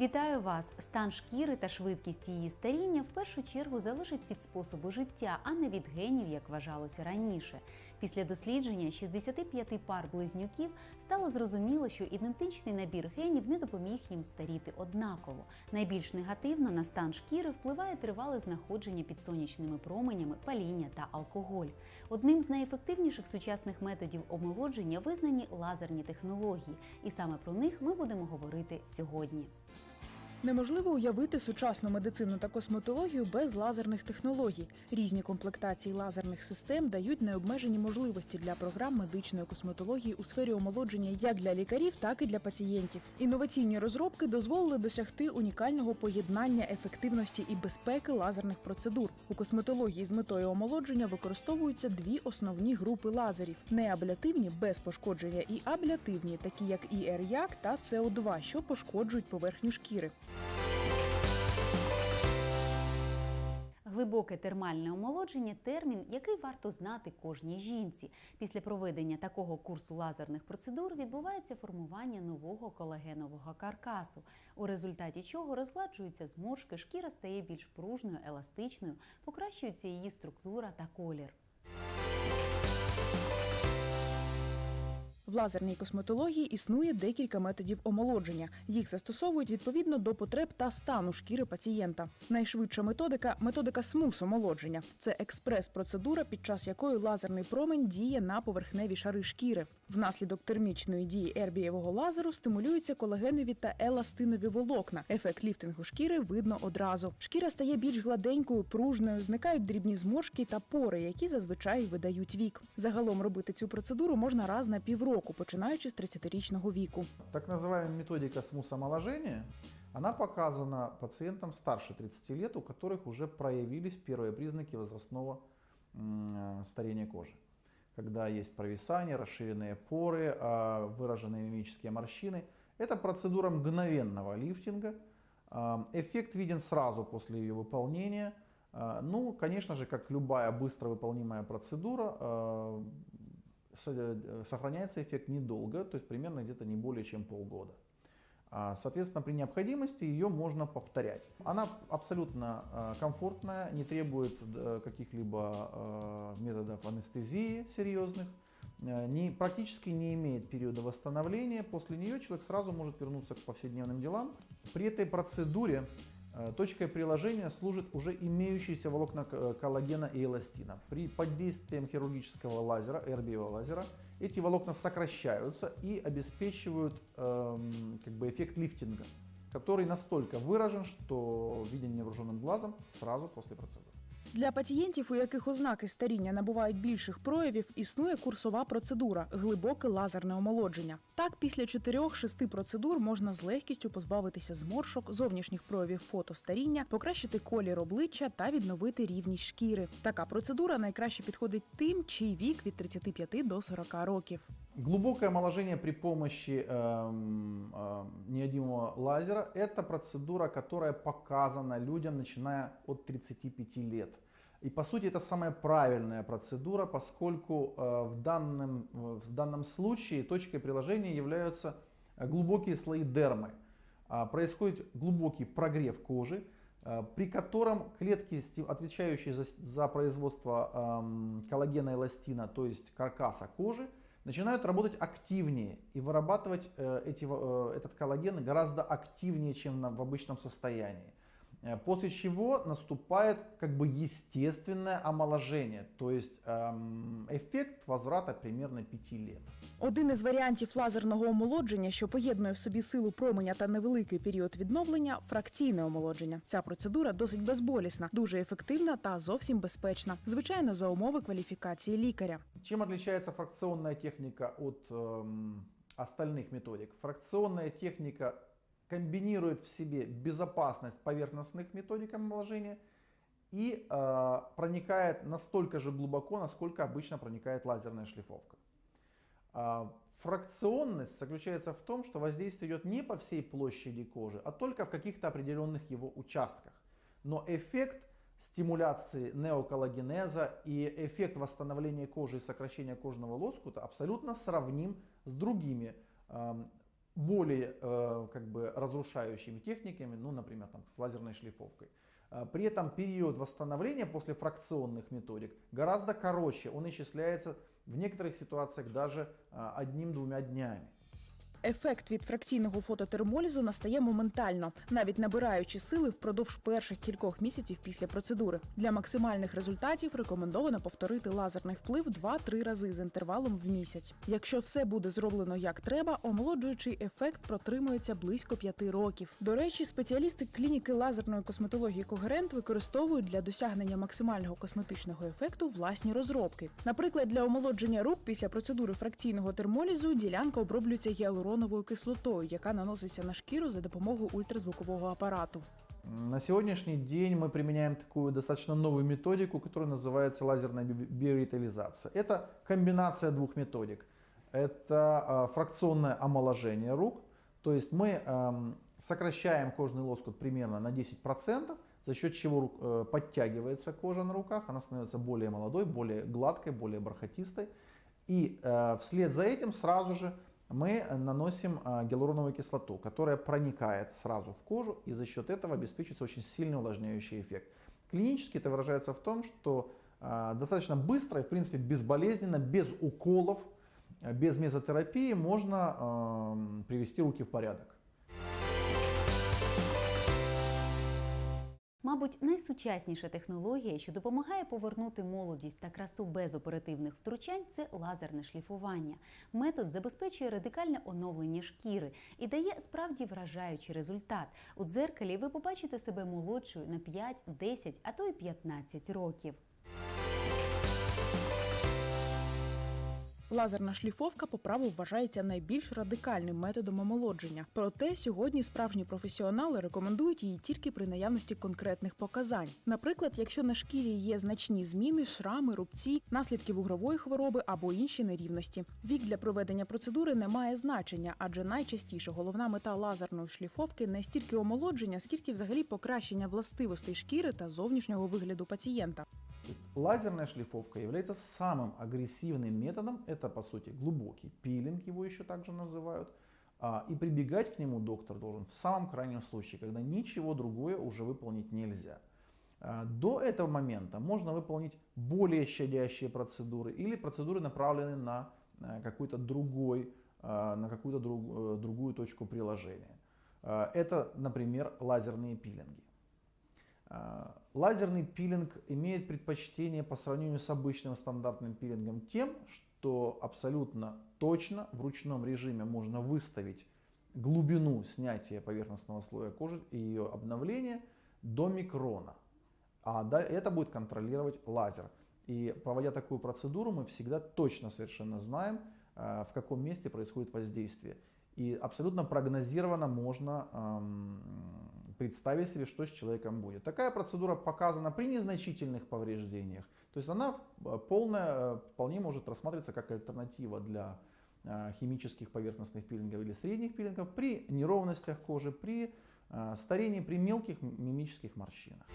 Вітаю вас! Стан шкіри та швидкість її старіння в першу чергу залежить від способу життя, а не від генів, як вважалося раніше. Після дослідження 65 пар близнюків стало зрозуміло, що ідентичний набір генів не допоміг їм старіти однаково. Найбільш негативно на стан шкіри впливає тривале знаходження під сонячними променями, паління та алкоголь. Одним з найефективніших сучасних методів омолодження визнані лазерні технології, і саме про них ми будемо говорити сьогодні. Неможливо уявити сучасну медицину та косметологію без лазерних технологій. Різні комплектації лазерних систем дають необмежені можливості для програм медичної косметології у сфері омолодження як для лікарів, так і для пацієнтів. Інноваційні розробки дозволили досягти унікального поєднання ефективності і безпеки лазерних процедур. У косметології з метою омолодження використовуються дві основні групи лазерів: неаблятивні без пошкодження і аблятивні, такі як ІРЯК та СО2, що пошкоджують поверхню шкіри. Глибоке термальне омолодження термін, який варто знати кожній жінці. Після проведення такого курсу лазерних процедур відбувається формування нового колагенового каркасу, у результаті чого розгладжуються зморшки, шкіра стає більш пружною, еластичною, покращується її структура та колір. В лазерній косметології існує декілька методів омолодження. Їх застосовують відповідно до потреб та стану шкіри пацієнта. Найшвидша методика методика смус омолодження. Це експрес-процедура, під час якої лазерний промень діє на поверхневі шари шкіри. Внаслідок термічної дії ербієвого лазеру стимулюються колагенові та еластинові волокна. Ефект ліфтингу шкіри видно одразу. Шкіра стає більш гладенькою, пружною, зникають дрібні зморшки та пори, які зазвичай видають вік. Загалом робити цю процедуру можна раз на півроку, починаючи з 30-річного віку. Так называемая методика смус-омоложения, она показана пациентам старше 30 лет, у которых уже проявились первые признаки возрастного э, старения кожи. Когда есть провисание, расширенные поры, а, выраженные мимические морщины. Это процедура мгновенного лифтинга. А, Эффект виден сразу после ее выполнения. А, Ну, конечно же, как любая быстро выполнимая процедура, а, сохраняется эффект недолго, то есть примерно где-то не более чем полгода. А, Соответственно, при необходимости ее можно повторять. Она абсолютно э, комфортная, не требует э, каких-либо э, методов анестезии серьезных, э, не, практически не имеет периода восстановления. После нее человек сразу может вернуться к повседневным делам. При этой процедуре Э, Точкой приложения служит уже имеющиеся волокна э, коллагена и эластина. При под действием хирургического лазера, эрбиевого лазера, эти волокна сокращаются и обеспечивают эм, как бы эффект лифтинга, который настолько выражен, что виден невооруженным глазом сразу после процедуры. Для пацієнтів, у яких ознаки старіння набувають більших проявів, існує курсова процедура глибоке лазерне омолодження. Так, після 4-6 процедур можна з легкістю позбавитися зморшок, зовнішніх проявів фотостаріння, покращити колір обличчя та відновити рівність шкіри. Така процедура найкраще підходить тим, чий вік від 35 до 40 років. Глубокое омоложение при помощи эм, э, неодимого лазера – это процедура, которая показана людям, начиная от 35 лет. И по сути это самая правильная процедура, поскольку э, в, данном, в данном случае точкой приложения являются э, глубокие слои дермы. А, Происходит глубокий прогрев кожи, э, при котором клетки, отвечающие за, за производство эм, коллагена и эластина, то есть каркаса кожи, начинают работать активнее и вырабатывать э, эти, во- э, этот коллаген гораздо активнее, чем на- в обычном состоянии. Э, После чего наступает как бы естественное омоложение, то есть эм, эффект возврата примерно 5 лет. Один із варіантів лазерного омолодження, що поєднує в собі силу променя та невеликий період відновлення фракційне омолодження. Ця процедура досить безболісна, дуже ефективна та зовсім безпечна. Звичайно, за умови кваліфікації лікаря. Чем отличается фракционная техника от эм, остальных методик? Фракционная техника комбинирует в себе безопасность поверхностных методик омоложения и э, проникает настолько же глубоко, насколько обычно проникает лазерная шлифовка. А, Фракционность заключается в том, что воздействие идет не по всей площади кожи, а только в каких-то определенных его участках. Но эффект стимуляции неоколлагенеза и эффект восстановления кожи и сокращения кожного лоскута абсолютно сравним с другими эм, более э, как бы разрушающими техниками, ну, например, там, с лазерной шлифовкой. А, При этом период восстановления после фракционных методик гораздо короче. Он исчисляется в некоторых ситуациях даже а, одним-двумя днями. Ефект від фракційного фототермолізу настає моментально, навіть набираючи сили впродовж перших кількох місяців після процедури. Для максимальних результатів рекомендовано повторити лазерний вплив 2-3 рази з інтервалом в місяць. Якщо все буде зроблено як треба, омолоджуючий ефект протримується близько 5 років. До речі, спеціалісти клініки лазерної косметології Когерент використовують для досягнення максимального косметичного ефекту власні розробки. Наприклад, для омолодження рук після процедури фракційного термолізу ділянка оброблюється гіалуроновою кислотою, яка наноситься на шкіру за допомогою ультразвукового апарату. На сегодняшний день мы применяем такую достаточно новую методику, которая называется лазерная би- биоревитализация. Это комбинация двух методик. Это а, фракционное омоложение рук, то есть мы эм, сокращаем кожный лоскут примерно на 10%, за счет чего э, подтягивается кожа на руках, она становится более молодой, более гладкой, более бархатистой. И э, вслед за этим сразу же мы наносим а, гиалуроновую кислоту, которая проникает сразу в кожу и за счет этого обеспечивается очень сильный увлажняющий эффект. Клинически это выражается в том, что а, достаточно быстро и в принципе безболезненно, без уколов, а, без мезотерапии можно привести руки в порядок. Мабуть, найсучасніша технологія, що допомагає повернути молодість та красу без оперативних втручань, це лазерне шліфування. Метод забезпечує радикальне оновлення шкіри і дає справді вражаючий результат. У дзеркалі ви побачите себе молодшою на 5, 10, а то й 15 років. Лазерна шліфовка по праву вважається найбільш радикальним методом омолодження. Проте сьогодні справжні професіонали рекомендують її тільки при наявності конкретних показань. Наприклад, якщо на шкірі є значні зміни, шрами, рубці, наслідки вугрової хвороби або інші нерівності. Вік для проведення процедури не має значення, адже найчастіше головна мета лазерної шліфовки не стільки омолодження, скільки взагалі покращення властивостей шкіри та зовнішнього вигляду пацієнта. Лазерная шлифовка является самым агрессивным методом. Это, по сути, глубокий пилинг, его еще также называют. А, И прибегать к нему доктор должен в самом крайнем случае, когда ничего другое уже выполнить нельзя. А, До этого момента можно выполнить более щадящие процедуры или процедуры, направленные на э, какой-то другой, а, на какую-то друг- э, другую точку приложения. А, Это, например, лазерные пилинги. Лазерный пилинг имеет предпочтение по сравнению с обычным стандартным пилингом тем, что абсолютно точно в ручном режиме можно выставить глубину снятия поверхностного слоя кожи и ее обновления до микрона. А это будет контролировать лазер. И проводя такую процедуру, мы всегда точно совершенно знаем, э, в каком месте происходит воздействие. И абсолютно прогнозированно можно эм, представить себе, что с человеком будет. Такая процедура показана при незначительных повреждениях. То есть она э, полная, э, вполне может рассматриваться как альтернатива для э, химических поверхностных пилингов или средних пилингов при неровностях кожи, при старении, при мелких мимических морщинах.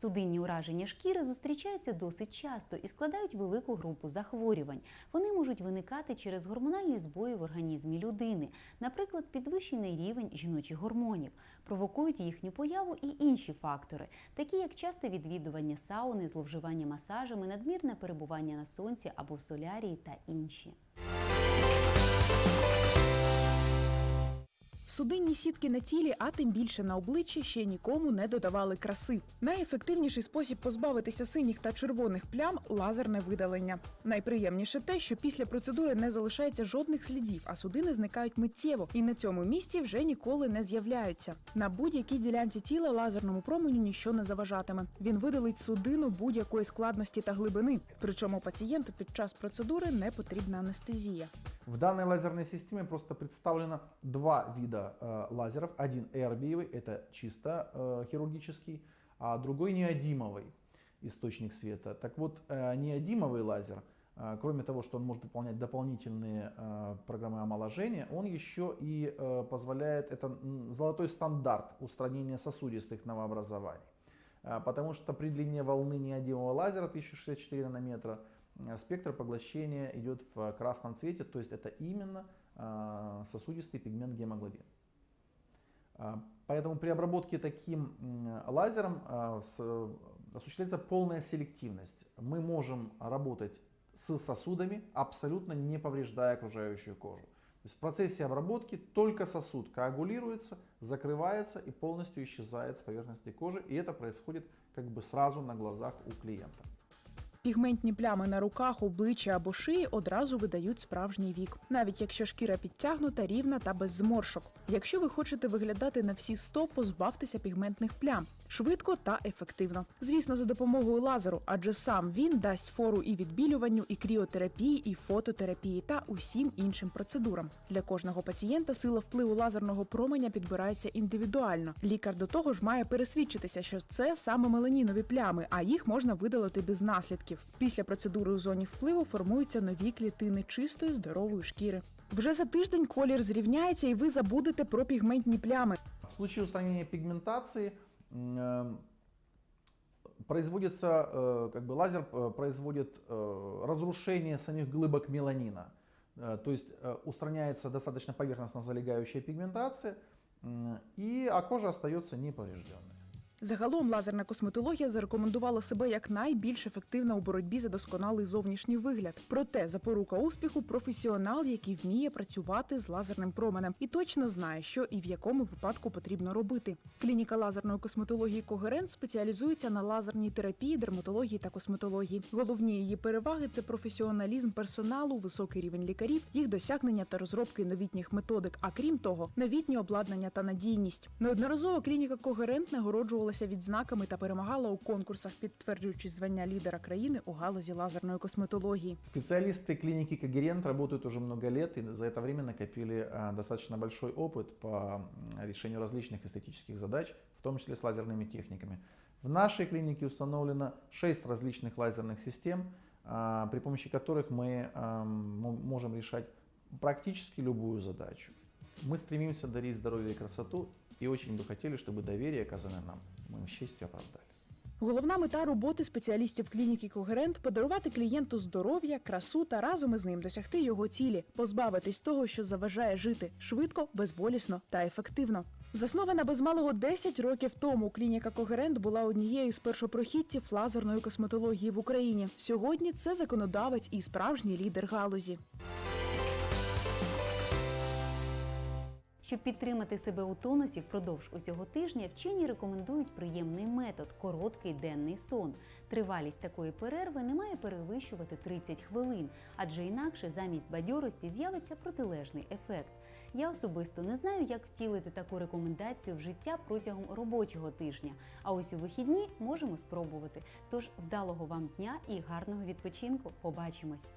Судинні ураження шкіри зустрічаються досить часто і складають велику групу захворювань. Вони можуть виникати через гормональні збої в організмі людини, наприклад, підвищений рівень жіночих гормонів, провокують їхню появу і інші фактори, такі як часте відвідування сауни, зловживання масажами, надмірне перебування на сонці або в солярії та інші. Судинні сітки на тілі, а тим більше на обличчі ще нікому не додавали краси. Найефективніший спосіб позбавитися синіх та червоних плям лазерне видалення. Найприємніше те, що після процедури не залишається жодних слідів, а судини зникають миттєво і на цьому місці вже ніколи не з'являються. На будь-якій ділянці тіла лазерному променю ніщо не заважатиме. Він видалить судину будь-якої складності та глибини. Причому пацієнту під час процедури не потрібна анестезія. В данной лазерной системе просто представлено два вида э, лазеров. Один эрбиевый, это чисто э, хирургический, а другой неодимовый источник света. Так вот, э, неодимовый лазер, э, кроме того, что он может выполнять дополнительные э, программы омоложения, он еще и э, позволяет, это золотой стандарт устранения сосудистых новообразований. А, Потому что при длине волны неодимового лазера 1064 нанометра э, спектр поглощения идет в красном цвете, то есть это именно э, сосудистый пигмент гемоглобин. А, Поэтому при обработке таким лазером а, осуществляется полная селективность. Мы можем работать с сосудами, абсолютно не повреждая окружающую кожу. То есть в процессе обработки только сосуд коагулируется, закрывается и полностью исчезает с поверхности кожи. И это происходит как бы сразу на глазах у клиента. Пігментні плями на руках, обличчі або шиї одразу видають справжній вік, навіть якщо шкіра підтягнута, рівна та без зморшок. Якщо ви хочете виглядати на всі 100, позбавтеся пігментних плям швидко та ефективно. Звісно, за допомогою лазеру, адже сам він дасть фору і відбілюванню, і кріотерапії, і фототерапії та усім іншим процедурам. Для кожного пацієнта сила впливу лазерного променя підбирається індивідуально. Лікар до того ж має пересвідчитися, що це саме меланінові плями, а їх можна видалити без наслідків. Після процедури у зоні впливу формуються нові клітини чистої здорової шкіри. Вже за тиждень колір зрівняється, і ви забудете про пігментні плями. В случае устранения пигментации м, э, производится, э, как бы лазер э, производит э, разрушение самих глыбок меланина. Э, То есть э, устраняется достаточно поверхностно залегающая пигментация, м, и, а кожа остается неповрежденной. Загалом лазерна косметологія зарекомендувала себе як найбільш ефективна у боротьбі за досконалий зовнішній вигляд. Проте запорука успіху професіонал, який вміє працювати з лазерним променем і точно знає, що і в якому випадку потрібно робити. Клініка лазерної косметології Когерент спеціалізується на лазерній терапії, дерматології та косметології. Головні її переваги це професіоналізм персоналу, високий рівень лікарів, їх досягнення та розробки новітніх методик. А крім того, новітнє обладнання та надійність. Неодноразово клініка Когерент нагороджувалася відзнаками та перемагала у конкурсах, підтверджуючи звання лідера країни у галузі лазерної косметології. Специалисты клиники Когерент работают уже много лет и за это время накопили а, достаточно большой опыт по м, решению различных эстетических задач, в том числе с лазерными техниками. В нашей клинике установлено 6 различных лазерных систем, а, при помощи которых мы а, м, можем решать практически любую задачу. Мы стремимся дарить здоровье и красоту и очень бы хотели, чтобы доверие, оказанное нам, мы им с честью оправдали. Головна мета роботи спеціалістів клініки Когерент подарувати клієнту здоров'я, красу та разом із ним досягти його цілі, позбавитись того, що заважає жити швидко, безболісно та ефективно. Заснована без малого 10 років тому, клініка Когерент була однією з першопрохідців лазерної косметології в Україні. Сьогодні це законодавець і справжній лідер галузі. Щоб підтримати себе у тонусі впродовж усього тижня, вчені рекомендують приємний метод короткий денний сон. Тривалість такої перерви не має перевищувати 30 хвилин, адже інакше замість бадьорості з'явиться протилежний ефект. Я особисто не знаю, як втілити таку рекомендацію в життя протягом робочого тижня. А ось у вихідні можемо спробувати. Тож вдалого вам дня і гарного відпочинку. Побачимось!